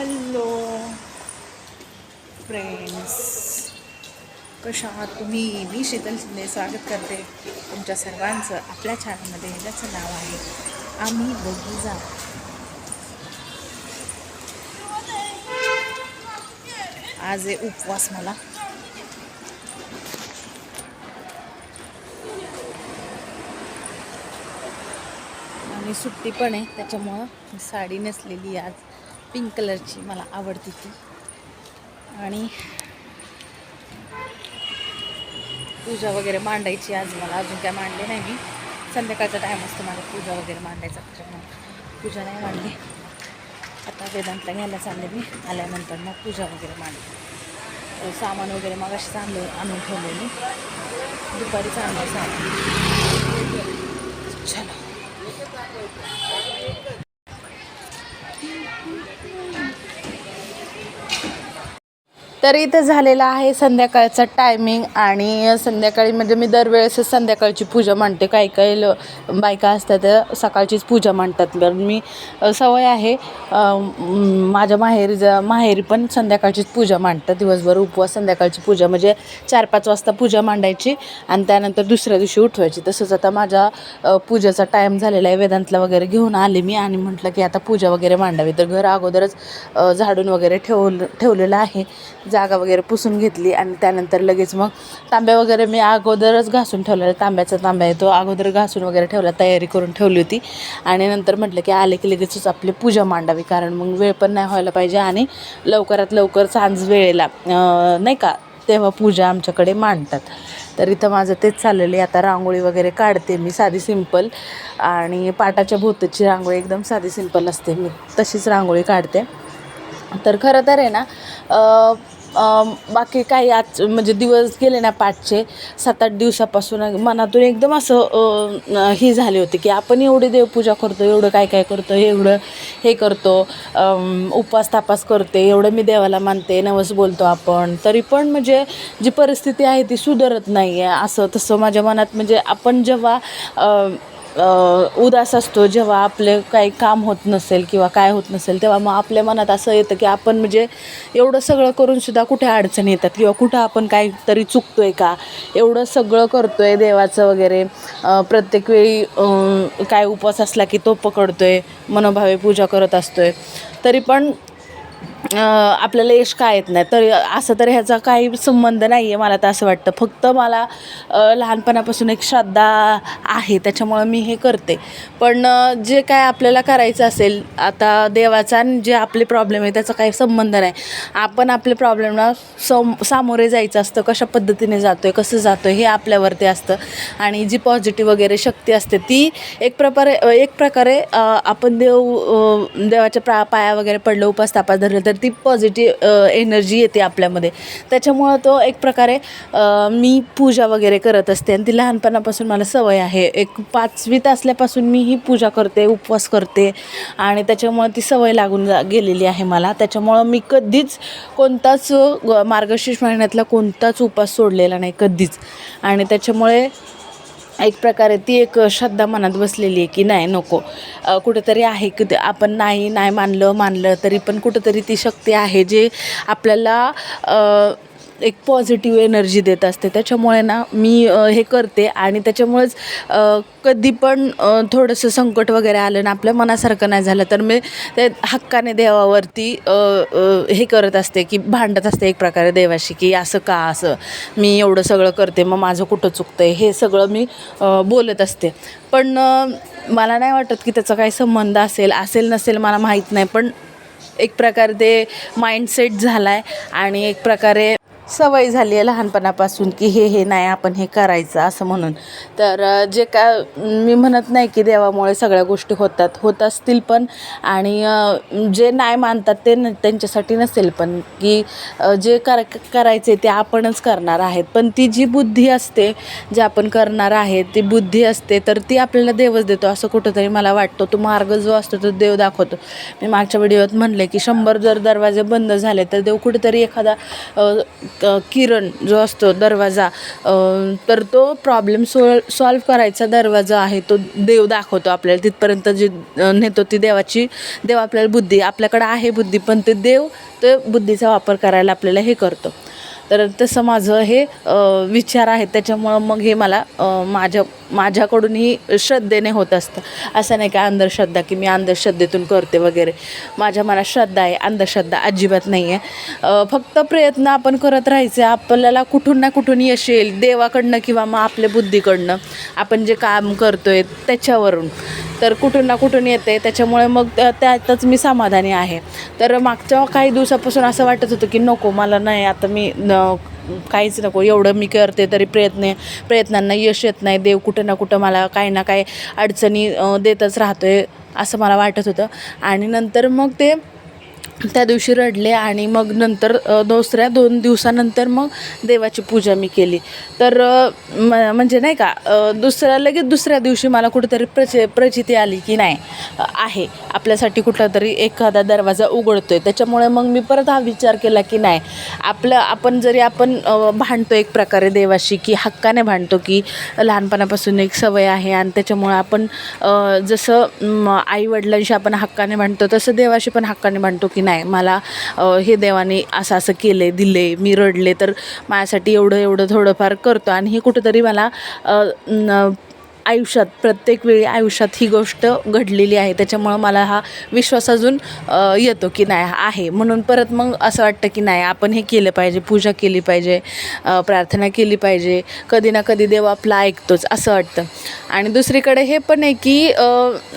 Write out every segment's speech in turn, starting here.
Hello friends कशा आहात तुम्ही? मी शीतल शिंदे. स्वागत करते तुमच्या सर्वांचं आपल्या चॅनलमध्ये ज्याचं नाव आहे आम्ही दोघी जा आज आहे उपवास मला. आणि सुट्टी पण आहे त्याच्यामुळं साडी नेसलेली आज. पिंक कलरची मला आवडते ती. आणि पूजा वगैरे मांडायची आज मला अजून काय मांडले नाही मी. संध्याकाळचा टाईम असतो मला पूजा वगैरे मांडायचा त्याच्यामुळे पूजा नाही मांडली. आता वेदांतला घ्यायला चालले मी आल्यानंतर मग पूजा वगैरे मांडली. सामान वगैरे मग असे आणलं आणून ठेवले मी. दुपारी चांगलं सामान. चलो. तर इथं झालेला आहे संध्याकाळचा टायमिंग आणि संध्याकाळी म्हणजे मी दरवेळेसच संध्याकाळची पूजा मांडते. काही काही ल बायका असतात त्या सकाळचीच पूजा मांडतात. तर मी सवय आहे माझ्या माहेरी ज माहेरी पण संध्याकाळचीच पूजा मांडतात. दिवसभर उपवास संध्याकाळची पूजा म्हणजे चार पाच वाजता पूजा मांडायची आणि त्यानंतर दुसऱ्या दिवशी उठवायची. तसंच आता माझ्या पूजेचा टाईम झालेला आहे. वेदांतला वगैरे घेऊन आले मी आणि म्हटलं की आता पूजा वगैरे मांडावी. तर घर अगोदरच झाडून वगैरे ठेवलं ठेवलेलं आहे. जागा वगैरे पुसून घेतली आणि त्यानंतर लगेच मग तांब्या वगैरे मी अगोदरच घासून ठेवलेला तांब्याचा तांब्या आहे तो अगोदर घासून वगैरे ठेवला तयारी करून ठेवली होती. आणि नंतर म्हटलं की आले की लगेचच आपली पूजा मांडावी कारण मग वेळ पण नाही व्हायला पाहिजे आणि लवकरात लवकर सांज वेळेला नाही का तेव्हा पूजा आमच्याकडे मांडतात. तर इथं माझं तेच चाललेलं आहे. आता रांगोळी वगैरे काढते मी साधी सिंपल. आणि पाटाच्या भोवतीची रांगोळी एकदम साधी सिंपल असते. मी तशीच रांगोळी काढते. तर खरं तर आहे ना बाकी काही आज म्हणजे दिवस गेले ना पाठचे सात आठ दिवसापासून मनातून एकदम असं ही झाली होती की आपण एवढी देवपूजा करतो एवढं काय काय करतो एवढं हे करतो उपवास तापास करते एवढं मी देवाला मानते नवस बोलतो आपण. तरी पण म्हणजे जी परिस्थिती आहे ती सुधारत नाही आहे असं तसं माझ्या मनात म्हणजे आपण जेव्हा उदास असतो जेव्हा आपले काही काम होत नसेल किंवा काय होत नसेल तेव्हा मग आपल्या मनात असं येतं की आपण म्हणजे एवढं सगळं करूनसुद्धा कुठे अडचणी येतात किंवा कुठं आपण काहीतरी चुकतो आहे का? एवढं सगळं करतो आहे देवाचं वगैरे. प्रत्येक वेळी काय उपवास असला की तो पकडतो आहे मनोभावे पूजा करत असतो आहे तरी पण आपल्याला यश काय येत नाही? तर असं तर ह्याचा काही संबंध नाही आहे मला तर असं वाटतं. फक्त मला लहानपणापासून एक श्रद्धा आहे त्याच्यामुळं मी हे करते. पण जे काय आपल्याला करायचं असेल आता देवाचा आणि जे आपले प्रॉब्लेम आहे त्याचा काही संबंध नाही. आपण आपल्या प्रॉब्लेमला सम सामोरे जायचं असतं कशा पद्धतीने जातो आहे कसं जातो आहे हे आपल्यावरती असतं. आणि जी पॉझिटिव्ह वगैरे शक्ती असते ती एक प्रकारे एक प्रकारे आपण देव देवाच्या प्रा पाया वगैरे पडलं उपास तापास धरलं तर ती पॉझिटिव्ह एनर्जी येते आपल्यामध्ये. त्याच्यामुळं तो एक प्रकारे मी पूजा वगैरे करत असते. आणि ती लहानपणापासून मला सवय आहे. एक पाचवीत असल्यापासून मी ही पूजा करते उपवास करते. आणि त्याच्यामुळं ती सवय लागून जा गेलेली आहे मला. त्याच्यामुळं मी कधीच कोणताच मार्गशीर्ष महिन्यातला कोणताच उपवास सोडलेला नाही कधीच. आणि त्याच्यामुळे एक प्रकारे ती एक श्रद्धा मनात बसलेली आहे की नाही नको. कुठंतरी आहे की ते आपण नाही नाही मानलं मानलं तरी पण कुठंतरी ती शक्ती आहे जे आपल्याला एक पॉझिटिव्ह एनर्जी देत असते. त्याच्यामुळे ना मी हे करते आणि त्याच्यामुळेच कधी पण थोडंसं संकट वगैरे आलं ना आपल्या मनासारखं नाही झालं तर मी ते हक्काने देवावरती हे करत असते की भांडत असते एक प्रकारे देवाशी की असं का असं मी एवढं सगळं करते मग माझं कुठं चुकतं आहे हे सगळं मी बोलत असते. पण मला नाही वाटत की त्याचा काही संबंध असेल असेल नसेल मला माहीत नाही पण एक प्रकारे ते माइंडसेट झाला आहे आणि एक प्रकारे सवय झाली आहे लहानपणापासून की हे हे नाही आपण हे करायचं असं म्हणून. तर जे काय मी म्हणत नाही की देवामुळे सगळ्या गोष्टी होतात होत असतील पण आणि जे नाही मानतात ते न त्यांच्यासाठी नसेल पण की जे कर करायचे ते आपणच करणार आहेत. पण ती जी बुद्धी असते जे आपण करणार आहे ती बुद्धी असते तर ती आपल्याला देवच देतो असं कुठंतरी मला वाटतं. तो मार्ग जो असतो तो देव दाखवतो. मी मागच्या व्हिडिओत म्हणले की शंभर जर दरवाजे बंद झाले तर देव कुठेतरी एखादा किरण जो असतो दरवाजा तर तो प्रॉब्लेम सोल सॉल्व करायचा दरवाजा आहे तो देव दाखवतो आपल्याला. तिथपर्यंत जी नेतो ती देवाची देव आपल्याला बुद्धी आपल्याकडं आहे बुद्धी पण ते देव ते बुद्धीचा वापर करायला आपल्याला हे करतो. तर तसं माझं हे विचार आहेत. त्याच्यामुळं मग हे मला माझ्या माझ्याकडूनही श्रद्धेने होत असतं. असं नाही का अंधश्रद्धा की मी अंधश्रद्धेतून करते वगैरे. माझ्या मनात श्रद्धा आहे. अंधश्रद्धा अजिबात नाही आहे फक्त प्रयत्न आपण करत राहायचे. आपल्याला कुठून ना कुठून यश येईल. देवाकडनं किंवा मग आपल्या बुद्धीकडनं. आपण जे काम करतो आहे त्याच्यावरून. तर कुठून ना कुठून येते त्याच्यामुळे मग त्यातच मी समाधानी आहे. तर मागच्या काही दिवसापासून असं वाटत होतं की नको मला नाही आता मी न काहीच नको एवढं मी करते तरी प्रयत्न प्रयत्नांना यश येत नाही. देव कुठं ना कुठं मला काही ना काही अडचणी देतच राहतो आहे असं मला वाटत होतं. आणि नंतर मग ते त्या दिवशी रडले आणि मग नंतर दुसऱ्या दोन दिवसानंतर मग देवाची पूजा मी केली. तर म म्हणजे नाही का दुसऱ्या लगेच दुसऱ्या दिवशी मला कुठेतरी प्रच प्रचिती आली की नाही आहे. आपल्यासाठी कुठला तरी एखादा दरवाजा उघडतो आहे त्याच्यामुळे मग मी परत हा विचार केला की नाही आपलं आपण जरी आपण भांडतो एक प्रकारे देवाशी की हक्काने भांडतो की लहानपणापासून एक सवय आहे आणि त्याच्यामुळे आपण जसं आईवडिलांशी आपण हक्काने भांडतो तसं देवाशी पण हक्काने भांडतो की नाही. नाही मला हे देवाने असं असं केले दिले मी रडले तर माझ्यासाठी एवढं एवढं थोडंफार करतो. आणि हे कुठंतरी मला आयुष्यात प्रत्येक वेळी आयुष्यात ही गोष्ट घडलेली आहे. त्याच्यामुळं मला हा विश्वास अजून येतो की नाही आहे. म्हणून परत मग असं वाटतं की नाही आपण हे केलं पाहिजे पूजा केली पाहिजे प्रार्थना केली पाहिजे कधी ना कधी देव आपला ऐकतोच असं वाटतं. आणि दुसरीकडे हे पण आहे की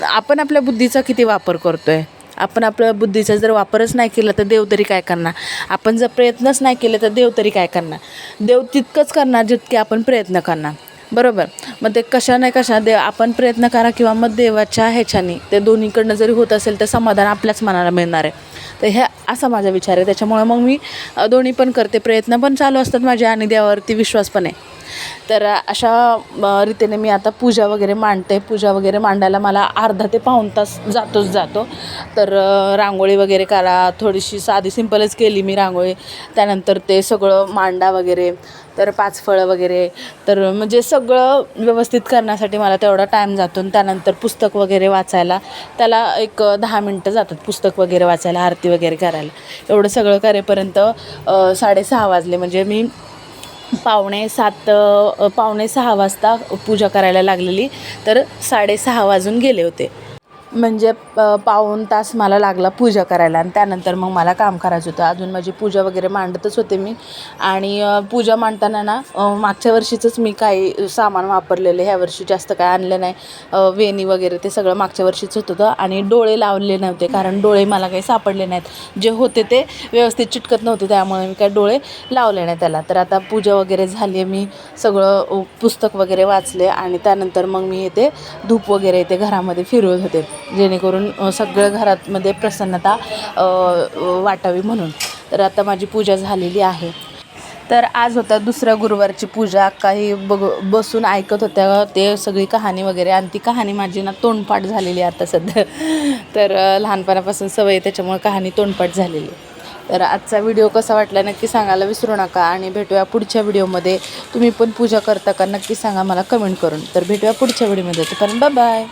आपण आपल्या बुद्धीचा किती वापर करतो आहे आपण आपल्या बुद्धीचा जर वापरच नाही केला तर देव तरी काय करणार? आपण जर प्रयत्नच नाही केले तर देव तरी काय करणार? देव तितकंच करणार जितके आपण प्रयत्न करणार. बरोबर? मग ते कशा नाही कशा देव आपण प्रयत्न करा किंवा मग देवाच्या ह्याच्याने ते दोन्हीकडनं जरी होत असेल तर समाधान आपल्याच मनाला मिळणार आहे. तर ह्या असा माझा विचार आहे. त्याच्यामुळे मग मी दोन्ही पण करते. प्रयत्न पण चालू असतात माझ्या आणि देवावरती विश्वास पण आहे. तर अशा रीतीने मी आता पूजा वगैरे मांडते. पूजा वगैरे मांडायला मला अर्धा ते पाऊण तास जातोच जातो. तर रांगोळी वगैरे करा. थोडीशी साधी सिंपलच केली मी रांगोळी. त्यानंतर ते सगळं मांडा वगैरे तर पाच फळं वगैरे. तर म्हणजे सगळं व्यवस्थित करण्यासाठी मला तेवढा टाईम जातो. आणि त्यानंतर पुस्तक वगैरे वाचायला. त्याला एक दहा मिनटं जातात पुस्तक वगैरे वाचायला. आरती वगैरे करायला. एवढं सगळं करेपर्यंत साडेसहा वाजले. म्हणजे मी पावणे सात पावणे सहा वाजता पूजा करायला लागलेली. तर साडेसहा वाजून गेले होते. म्हणजे पाऊण तास मला लागला पूजा करायला आणि त्यानंतर मग मला काम करायचं होतं. अजून माझी पूजा वगैरे मांडतच होते मी. आणि पूजा मांडताना ना मागच्या वर्षीचंच मी काही सामान वापरलेलं ह्या वर्षी जास्त काय आणलं नाही. वेणी वगैरे ते सगळं मागच्या वर्षीच होत होतं आणि डोळे लावले नव्हते कारण डोळे मला काही सापडले नाहीत. जे होते ते व्यवस्थित चिटकत नव्हते त्यामुळे मी काय डोळे लावले नाही त्याला. तर आता पूजा वगैरे झाली आहे. मी सगळं पुस्तक वगैरे वाचले आणि त्यानंतर मग मी इथे धूप वगैरे इथे घरामध्ये फिरवत होते. जेणेकरून सगळं घरातमध्ये प्रसन्नता वाटावी म्हणून. तर आता माझी पूजा झालेली आहे. तर आज होता दुसऱ्या गुरुवारची पूजा. काही बघ बसून ऐकत होत्या ते सगळी कहाणी वगैरे. आणि ती कहाणी माझी ना तोंडपाठ झालेली आता सध्या. तर लहानपणापासून सवय त्याच्यामुळे कहाणी तोंडपाठ झालेली आहे. तर आजचा व्हिडिओ कसा वाटला नक्की सांगायला विसरू नका. आणि भेटूया पुढच्या व्हिडिओमध्ये. तुम्ही पण पूजा करता का नक्की सांगा मला कमेंट करून. तर भेटूया पुढच्या व्हिडिओमध्ये. तोपर्यंत बाय